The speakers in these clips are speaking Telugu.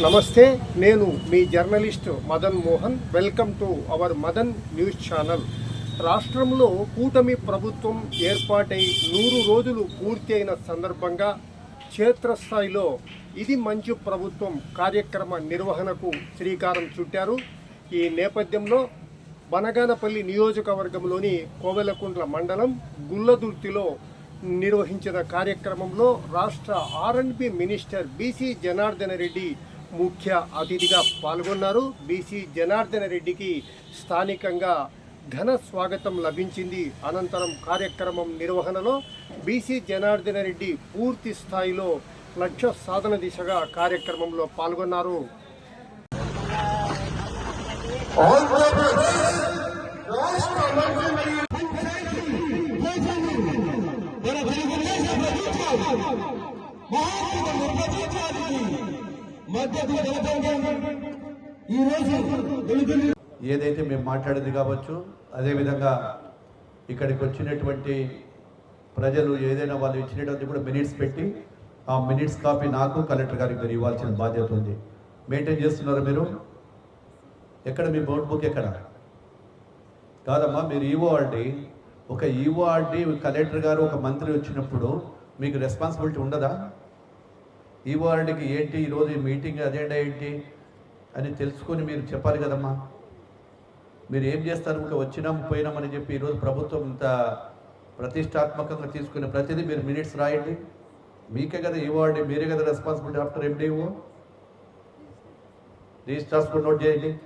నమస్తే నేను మీ journalist Madan Mohan. Welcome to our Madan news channel. రాష్ట్రంలో కూటమి ప్రభుత్వం ఏర్పాటై నూరు రోజులు పూర్తి అయిన సందర్భంగా క్షేత్రస్థాయిలో ఇది మంచి ప్రభుత్వం కార్యక్రమ నిర్వహణకు శ్రీకారం చుట్టారు. ఈ నేపథ్యంలో బనగానపల్లి నియోజకవర్గంలోని కోవెలకుంట్ల మండలం గుల్లదుర్తిలో నిర్వహించిన కార్యక్రమంలో రాష్ట్ర ఆర్ఎండ్బి మినిస్టర్ బీసీ జనార్దన రెడ్డి ముఖ్య అతిథిగా పాల్గొన్నారు బీసీ జనార్దన రెడ్డికి స్థానికంగా ఘన స్వాగతం లభించింది అనంతరం కార్యక్రమం నిర్వహణలో బీసీ జనార్దన రెడ్డి పూర్తి స్థాయిలో లక్ష్య సాధన దిశగా కార్యక్రమంలో పాల్గొన్నారు ఏదైతే మేము మాట్లాడేది కావచ్చు అదేవిధంగా ఇక్కడికి వచ్చినటువంటి ప్రజలు ఏదైనా వాళ్ళు ఇచ్చినటువంటి కూడా మినిట్స్ పెట్టి ఆ మినిట్స్ కాపీ నాకు కలెక్టర్ గారికి మీరు ఇవ్వాల్సిన బాధ్యత ఉంది. మెయింటైన్ చేస్తున్నారు మీరు? ఎక్కడ మీ బోర్డ్ బుక్ ఎక్కడ? కాదమ్మా మీరు ఈవో ఒక ఈవో కలెక్టర్ గారు ఒక మంత్రి వచ్చినప్పుడు మీకు రెస్పాన్సిబిలిటీ ఉండదా? ఈ ఆర్డీకి ఏంటి? ఈరోజు ఈ మీటింగ్ అజెండా ఏంటి? అని తెలుసుకొని మీరు చెప్పాలి కదమ్మా. మీరు ఏం చేస్తారు? ఇంకా వచ్చినాం పోయినామని చెప్పి ఈరోజు ప్రభుత్వం ఇంత ప్రతిష్టాత్మకంగా తీసుకునే ప్రతిదీ మీరు మినిట్స్ రాయండి. మీకే కదా ఇవ్వండి మీరే కదా రెస్పాన్సిబిలిటీ ఆఫ్టర్ ఎండిఓ. రిజిస్టార్స్ కూడా నోట్ చేయండి.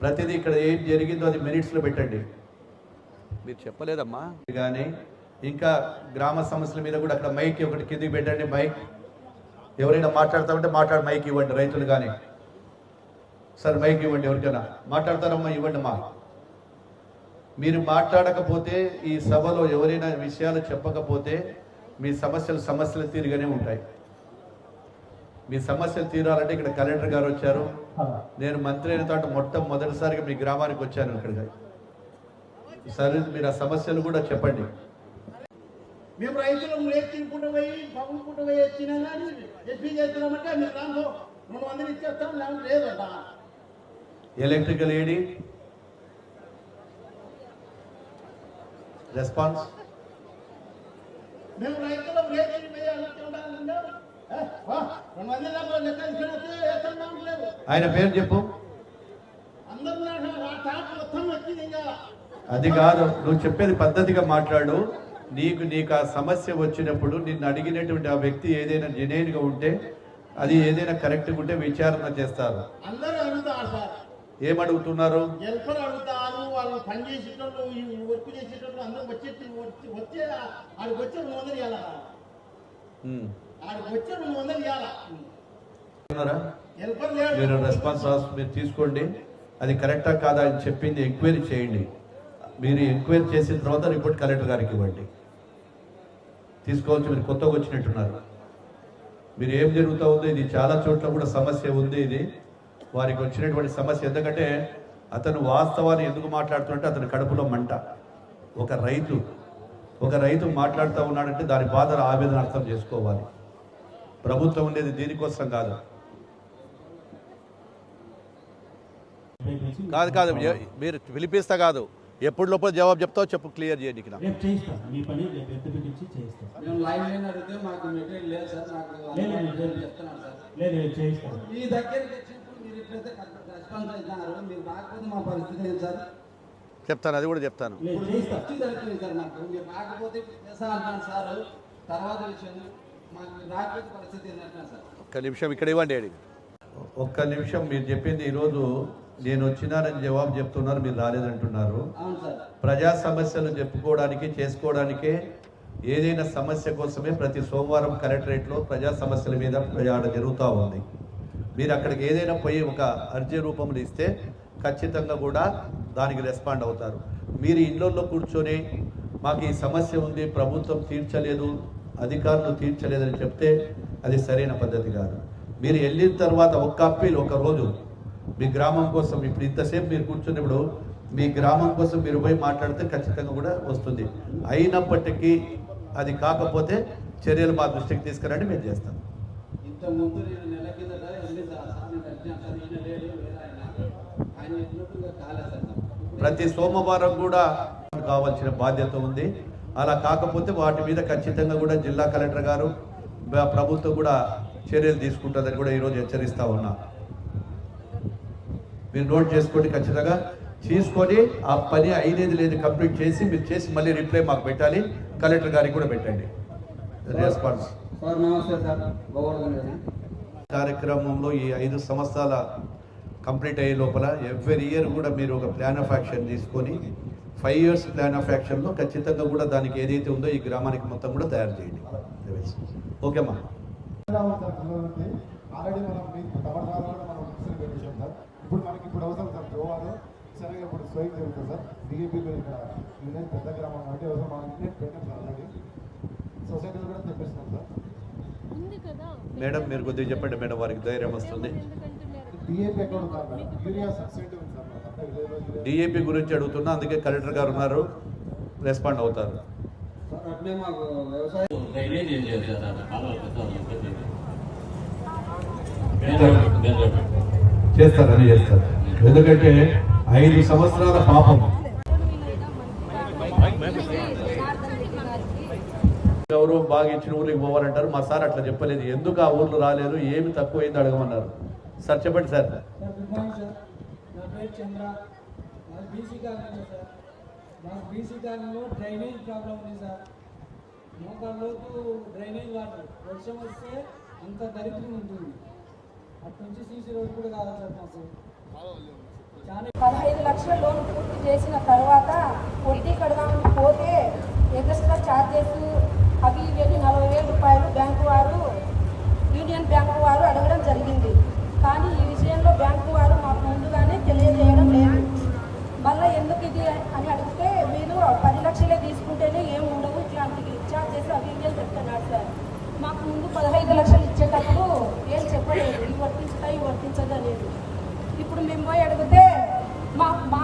ప్రతిదీ ఇక్కడ ఏం జరిగిందో అది మినిట్స్లో పెట్టండి. మీరు చెప్పలేదమ్మా. కానీ ఇంకా గ్రామ సమస్యల మీద కూడా అక్కడ మైక్ ఒకటి కిందికి పెట్టండి మైక్. ఎవరైనా మాట్లాడతామంటే మాట్లాడి మైక్ ఇవ్వండి రైతులు కానీ. సార్ మైక్ ఇవ్వండి ఎవరికైనా. మాట్లాడతారమ్మా ఇవ్వండి మా. మీరు మాట్లాడకపోతే ఈ సభలో ఎవరైనా విషయాలు చెప్పకపోతే మీ సమస్యలు సమస్యలు తీరుగానే ఉంటాయి. మీ సమస్యలు తీరాలంటే ఇక్కడ కలెక్టర్ గారు వచ్చారు. నేను మంత్రి అయిన తర్వాత మొట్టమొదటిసారిగా మీ గ్రామానికి వచ్చాను ఇక్కడికి. సరే మీరు ఆ సమస్యలు కూడా చెప్పండి. మేము రైతులు లేచించుకుంటూ పోయి పగులుకుంటూ పోయి వచ్చినా కానీ ఎస్పీ చేస్తున్నామంటే మీరు దాంట్లో రెండు వందలు ఇచ్చేస్తాం లేకపోతే లేదట. ఎలక్ట్రికల్ ఏడి రెస్పాన్స్ మేము రైతులు లేదు. ఆయన పేరు చెప్పు. అది కాదు నువ్వు చెప్పేది పద్ధతిగా మాట్లాడు. నీకు నీకు ఆ సమస్య వచ్చినప్పుడు నిన్ను అడిగినటువంటి ఆ వ్యక్తి ఏదైనా జెన్యున్గా ఉంటే అది ఏదైనా కరెక్ట్గా ఉంటే విచారణ చేస్తారు. అందరూ అడుగుతారు సార్. ఏమడుగుతున్నారు? ఎల్పర్ అడుగుతారు వాళ్ళు పని చేసేటోళ్ళు ఈ వర్క్ చేసేటోళ్ళు అందరూ వచ్చేసి వచ్చి వచ్చే ఆడికి వచ్చే రెండు వందలు ఇవ్వాలా? ఉమ్. ఆడికి వచ్చే రెండు వందలు ఇవ్వాలా? ఉన్నారా? ఎల్పర్ మీరు రెస్పాన్స్ రాసి మీరు తీసుకోండి. అది కరెక్టా కాదా అని చెప్పింది ఎంక్వైరీ చేయండి. మీరు ఎంక్వైరీ చేసిన తర్వాత రిపోర్ట్ కలెక్టర్ గారికి ఇవ్వండి. తీసుకోవచ్చు మీరు కొత్తగా వచ్చినట్టున్నారు. మీరు ఏం జరుగుతూ ఉందో ఇది చాలా చోట్ల కూడా సమస్య ఉంది ఇది. వారికి వచ్చినటువంటి సమస్య ఎందుకంటే అతను వాస్తవాన్ని ఎందుకు మాట్లాడుతుంటే అతని కడుపులో మంట. ఒక రైతు ఒక రైతు మాట్లాడుతూ ఉన్నాడంటే దాని బాధ ఆవేదన అర్థం చేసుకోవాలి. ప్రభుత్వం ఉండేది దీనికోసం కాదు. కాదు కాదు మీరు పిలిపిస్తా కాదు. ఎప్పుడు లోపల జవాబు చెప్తావు చెప్పు క్లియర్ చేయండి ఇక్కడ మీ దగ్గరికి చెప్తాను అది కూడా చెప్తాను. ఒక్క నిమిషం ఇక్కడ ఇవ్వండి ఏడి ఒక్క నిమిషం మీరు చెప్పింది ఈరోజు నేను వచ్చినానని జవాబు చెప్తున్నారు మీరు రాలేదంటున్నారు. ప్రజా సమస్యలు చెప్పుకోవడానికి చేసుకోవడానికే ఏదైనా సమస్య కోసమే ప్రతి సోమవారం కలెక్టరేట్లో ప్రజా సమస్యల మీద ప్రయాణం జరుగుతూ ఉంది. మీరు అక్కడికి ఏదైనా పోయి ఒక అర్జీ రూపంలో ఇస్తే ఖచ్చితంగా కూడా దానికి రెస్పాండ్ అవుతారు. మీరు ఇళ్ళల్లో కూర్చొని మాకు ఈ సమస్య ఉంది ప్రభుత్వం తీర్చలేదు అధికారులు తీర్చలేదని చెప్తే అది సరైన పద్ధతి కాదు. మీరు వెళ్ళిన తర్వాత ఒక్క అప్పీల్ ఒక రోజు. మీ గ్రామం కోసం ఇప్పుడు ఇంతసేపు మీరు కూర్చున్నప్పుడు మీ గ్రామం కోసం మీరు పోయి మాట్లాడితే ఖచ్చితంగా కూడా వస్తుంది. అయినప్పటికీ అది కాకపోతే చర్యలు మా దృష్టికి తీసుకురండి మేము చేస్తాం. ప్రతి సోమవారం కూడా కావాల్సిన బాధ్యత ఉంది. అలా కాకపోతే వాటి మీద ఖచ్చితంగా కూడా జిల్లా కలెక్టర్ గారు ప్రభుత్వం కూడా చర్యలు తీసుకుంటుందని కూడా ఈరోజు హెచ్చరిస్తా ఉన్నా. మీరు నోట్ చేసుకోండి ఖచ్చితంగా. తీసుకొని ఆ పని అయినది లేదు కంప్లీట్ చేసి మీరు చేసి మళ్ళీ రిప్లై మాకు పెట్టాలి. కలెక్టర్ గారికి కూడా పెట్టండి. రెస్పాన్స్. కార్యక్రమంలో ఈ ఐదు సంవత్సరాల కంప్లీట్ అయ్యే లోపల ఎవ్రీ ఇయర్ కూడా మీరు ఒక ప్లాన్ ఆఫ్ యాక్షన్ తీసుకొని ఫైవ్ ఇయర్స్ ప్లాన్ ఆఫ్ యాక్షన్లో ఖచ్చితంగా కూడా దానికి ఏదైతే ఉందో ఈ గ్రామానికి మొత్తం కూడా తయారు చేయండి. ఓకేమ్మా ఆల్రెడీ మనం మీకు పెట్టేసాం సార్. ఇప్పుడు మనకి ఇప్పుడు అవసరం సార్ గోవాలో సరిగా ఇప్పుడు జరుగుతుంది సార్. డిఏపీ ఇక్కడ యూనియన్ పెద్ద గ్రామం కాబట్టి అవసరం మనం యూనిట్ పెట్టాం సార్ ఆల్రెడీ. సొసైటీలో కూడా తెప్పిస్తున్నాం సార్. మేడం మీరు కొద్దిగా చెప్పండి మేడం వారికి ధైర్యం వస్తుంది. డిఏపీ ఎక్కడ ఉంది సార్ యూరియా సబ్సిడీ ఉంది డిఏపి గురించి అడుగుతున్నా అందుకే కలెక్టర్ గారు ఉన్నారు రెస్పాండ్ అవుతారు. అట్లే మాకు వ్యవసాయ. డ్రైనేజ్ ఏం సార్ చేస్తారని చేస్తారు ఎందుకంటే ఐదు సంవత్సరాల పాపం. ఎవరు బాగా ఇచ్చిన ఊరికి పోవాలంటారు మా సార్ అట్లా చెప్పలేదు. ఎందుకు ఆ ఊర్లో రాలేదు ఏమి తక్కువైంది అడగమన్నారు. సార్ చెప్పండి సార్. బీసీ కాలనీలో డ్రైనేజ్ ప్రాబ్లం ఉంది సార్. మోకాళ్ళలోపు డ్రైనేజ్ వాటర్ వర్షం వస్తే అంత దరిద్రం ఉంటుంది. అటు నుంచి సీసీ రోడ్ కూడా కావాలి సార్ మాకు. పదహైదు లక్షల లోన్ పూర్తి చేసిన తర్వాత వడ్డీ కడదామని పోతే ఎక్స్ట్రా ఛార్జెస్ అవి ఇవి నలభై ఇప్పుడు మేము పోయి అడిగితే మా మా